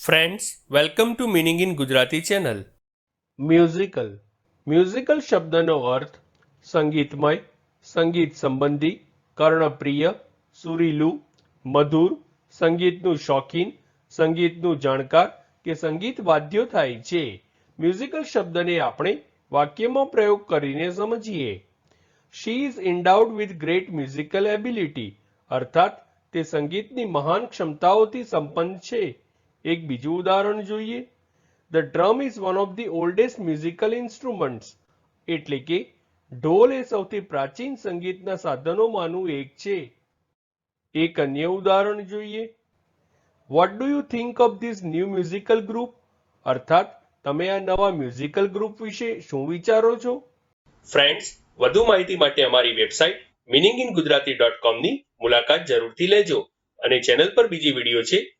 Friends welcome to meaning in Gujarati channel musical musical શબ્દનો અર્થ સંગીતમય સંગીત સંબંધી કર્ણપ્રિય સુરીલું મધુર સંગીતનું શોખીન સંગીતનું જાણકાર કે સંગીત વાદ્યો થાય છે મ્યુઝિકલ શબ્દને આપણે વાક્યમાં પ્રયોગ કરીને સમજીએ she is endowed with great musical ability અર્થાત તે સંગીતની મહાન ક્ષમતાઓથી સંપન્ન છે એક બીજું ઉદાહરણ જોઈએ. The drum is one of the oldest musical instruments એટલે કે, ઢોલ એ સૌથી પ્રાચીન સંગીતના સાધનોમાંનું એક છે. એક અન્ય ઉદાહરણ જોઈએ. What do you think of this new musical group અર્થાત, તમે આ નવા મ્યુઝિકલ ગ્રુપ વિશે શું વિચારો છો? ફ્રેન્ડ્સ વધુ માહિતી માટે અમારી website meaning in Gujarati dot કોમની મુલાકાત જરૂરથી લેજો અને ચેનલ પર બીજી વીડિયો છે